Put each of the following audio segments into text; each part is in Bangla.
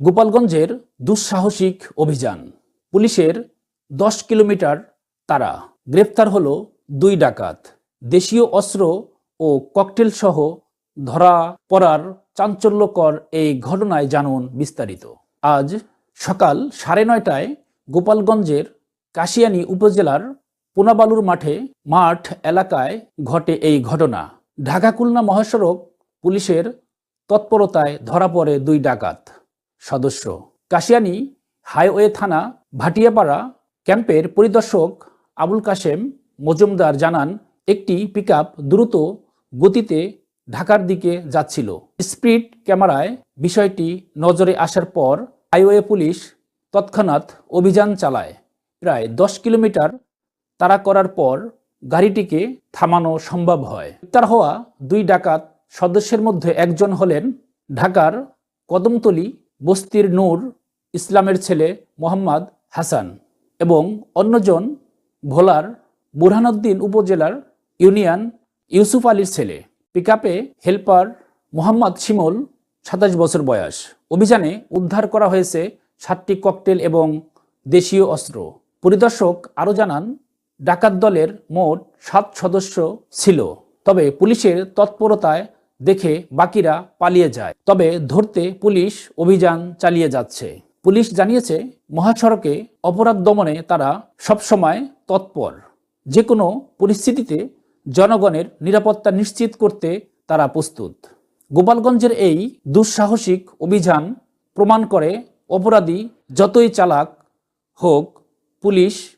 গোপালগঞ্জের দুঃসাহসিক অভিযান। পুলিশের দশ কিলোমিটার তারা। গ্রেপ্তার হলো দুই ডাকাত। দেশীয় অস্ত্র ও ককটেল সহ ধরা পড়ার চাঞ্চল্যকর এই ঘটনায় জানুন বিস্তারিত। আজ সকাল সাড়ে নয়টায় গোপালগঞ্জের কাশিয়ানী উপজেলার পোনাবালুর মাঠে মাঠ এলাকায় ঘটে এই ঘটনা। ঢাকা খুলনা মহাসড়ক পুলিশের তৎপরতায় ধরা পড়ে দুই ডাকাত। সদস্য। কাশিয়ানী হাইওয়ে থানা ভাটিয়াপাড়া ক্যাম্পের পরিদর্শক আবুল কাশেম মজুমদার জানান, একটি পিকআপ দ্রুত গতিতে ঢাকার দিকে যাচ্ছিল। স্পিড ক্যামেরায় বিষয়টি নজরে আসার পর হাইওয়ে পুলিশ তৎক্ষণাৎ অভিযান চালায়। প্রায় দশ কিলোমিটার তাড়া করার পর গাড়িটিকে থামানো সম্ভব হয়। গ্রেপ্তার হওয়া দুই ডাকাত সদস্যের মধ্যে একজন হলেন ঢাকার কদমতলী বস্তির নূর, ইসলামের ছেলে মোহাম্মদ হাসান এবং অন্যজন ভোলার বুরহানুদ্দিন উপজেলার ইউনিয়ন ইউসুফ আলীর ছেলে। পিকআপে হেল্পার মোহাম্মদ শিমল, সাতাশ বছর বয়স। অভিযানে উদ্ধার করা হয়েছে সাতটি ককটেল এবং দেশীয় অস্ত্র। পরিদর্শক আরও জানান, ডাকাত দলের মোট সাত সদস্য ছিল। তবে পুলিশের তৎপরতায় দেখে বাকিরা পালিয়ে যায়। তবে ধরতে পুলিশ অভিযান চালিয়ে যাচ্ছে। পুলিশ জানিয়েছে, মহাসড়কে অপরাধ দমনে তারা সবসময় তৎপর। যে কোনো পরিস্থিতিতে জনগণের নিরাপত্তা নিশ্চিত করতে তারা প্রস্তুত। গোপালগঞ্জের এই দুঃসাহসিক অভিযান প্রমাণ করে অপরাধী যতই চালাক হোক, পুলিশ,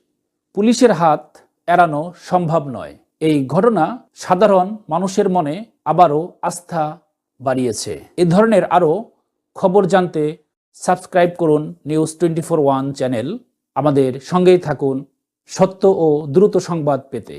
পুলিশের হাত এড়ানো সম্ভব নয়। এই ঘটনা সাধারণ মানুষের মনে আবারও আস্থা বাড়িয়েছে। এ ধরনের আরও খবর জানতে সাবস্ক্রাইব করুন news twenty four one channel. আমাদের সঙ্গেই থাকুন সত্য ও দ্রুত সংবাদ পেতে।